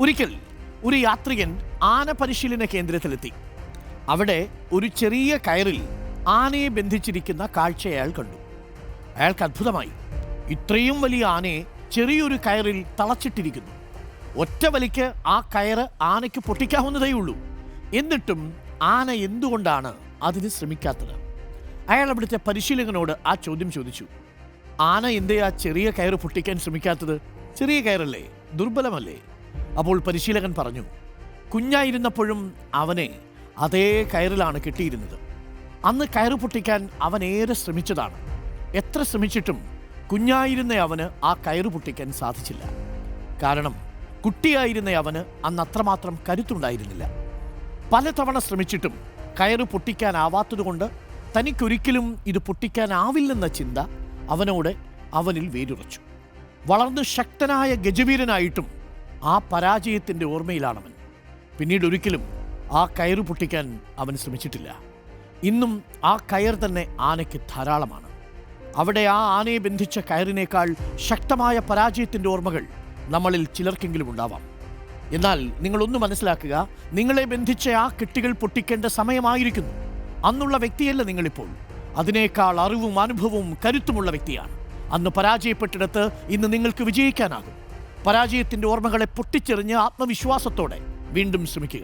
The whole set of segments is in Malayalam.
ഒരിക്കൽ ഒരു യാത്രികൻ ആന പരിശീലന കേന്ദ്രത്തിലെത്തി. അവിടെ ഒരു ചെറിയ കയറിൽ ആനയെ ബന്ധിച്ചിരിക്കുന്ന കാഴ്ച അയാൾ കണ്ടു. അയാൾക്ക് അത്ഭുതമായി. ഇത്രയും വലിയ ആനയെ ചെറിയൊരു കയറിൽ തളച്ചിട്ടിരിക്കുന്നു. ഒറ്റ വലിക്ക് ആ കയറ് ആനയ്ക്ക് പൊട്ടിക്കാവുന്നതേ ഉള്ളൂ. എന്നിട്ടും ആന എന്തുകൊണ്ടാണ് അതിന് ശ്രമിക്കാത്തത്? അയാൾ അവിടുത്തെ പരിശീലകനോട് ആ ചോദ്യം ചോദിച്ചു. ആന എന്തേ ആ ചെറിയ കയറ് പൊട്ടിക്കാൻ ശ്രമിക്കാത്തത്? ചെറിയ കയറല്ലേ? ദുർബലമല്ലേ? അപ്പോൾ പരിശീലകൻ പറഞ്ഞു കുഞ്ഞായിരുന്നപ്പോഴും അവനെ അതേ കയറിലാണ് കിട്ടിയിരുന്നത്. അന്ന് കയറ് പൊട്ടിക്കാൻ അവൻ ഏറെ ശ്രമിച്ചതാണ്. എത്ര ശ്രമിച്ചിട്ടും കുഞ്ഞായിരുന്ന അവന് ആ കയറ് പൊട്ടിക്കാൻ സാധിച്ചില്ല. കാരണം കുട്ടിയായിരുന്ന അവന് അന്ന് അത്രമാത്രം കരുത്തുണ്ടായിരുന്നില്ല. പലതവണ ശ്രമിച്ചിട്ടും കയറ് പൊട്ടിക്കാനാവാത്തതുകൊണ്ട് തനിക്കൊരിക്കലും ഇത് പൊട്ടിക്കാനാവില്ലെന്ന ചിന്ത അവനോട് അവനിൽ വേരുറച്ചു. വളർന്ന് ശക്തനായ ഗജവീരനായിട്ടും ആ പരാജയത്തിന്റെ ഓർമ്മയിലാണവൻ. പിന്നീട് ഒരിക്കലും ആ കയറ് പൊട്ടിക്കാൻ അവൻ ശ്രമിച്ചിട്ടില്ല. ഇന്നും ആ കയർ തന്നെ ആനയ്ക്ക് ധാരാളമാണ്. അവിടെ ആ ആനയെ ബന്ധിച്ച കയറിനേക്കാൾ ശക്തമായ പരാജയത്തിന്റെ ഓർമ്മകൾ നമ്മളിൽ ചിലർക്കെങ്കിലും ഉണ്ടാവാം. എന്നാൽ നിങ്ങളൊന്ന് മനസ്സിലാക്കുക നിങ്ങളെ ബന്ധിച്ച ആ കെട്ടുകൾ പൊട്ടിക്കേണ്ട സമയമായിരിക്കുന്നു. അന്നുള്ള വ്യക്തിയല്ല നിങ്ങളിപ്പോൾ. അതിനേക്കാൾ അറിവും അനുഭവവും കരുത്തുമുള്ള വ്യക്തിയാണ്. അന്ന് പരാജയപ്പെട്ടിടത്ത് ഇന്ന് നിങ്ങൾക്ക് വിജയിക്കാനാകും. പരാജയത്തിന്റെ ഓർമ്മകളെ പൊട്ടിച്ചെറിഞ്ഞ് ആത്മവിശ്വാസത്തോടെ വീണ്ടും ശ്രമിക്കുക.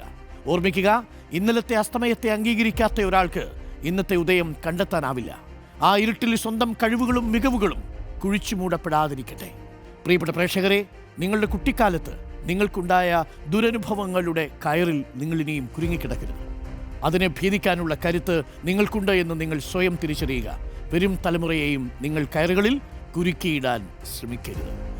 ഓർമ്മിക്കുക ഇന്നലത്തെ അസ്തമയത്തെ അംഗീകരിക്കാത്ത ഒരാൾക്ക് ഇന്നത്തെ ഉദയം കണ്ടെത്താനാവില്ല. ആ ഇരുട്ടിൽ സ്വന്തം കഴിവുകളും മികവുകളും കുഴിച്ചു മൂടപ്പെടാതിരിക്കട്ടെ. പ്രിയപ്പെട്ട പ്രേക്ഷകരെ നിങ്ങളുടെ കുട്ടിക്കാലത്ത് നിങ്ങൾക്കുണ്ടായ ദുരനുഭവങ്ങളുടെ കയറിൽ നിങ്ങളിനിയും കുരുങ്ങിക്കിടക്കരുത്. അതിനെ ഭേദിക്കാനുള്ള കരുത്ത് നിങ്ങൾക്കുണ്ട് എന്ന് നിങ്ങൾ സ്വയം തിരിച്ചറിയുക. വരും തലമുറയെയും നിങ്ങൾ കയറുകളിൽ കുരുക്കിയിടാൻ ശ്രമിക്കരുത്.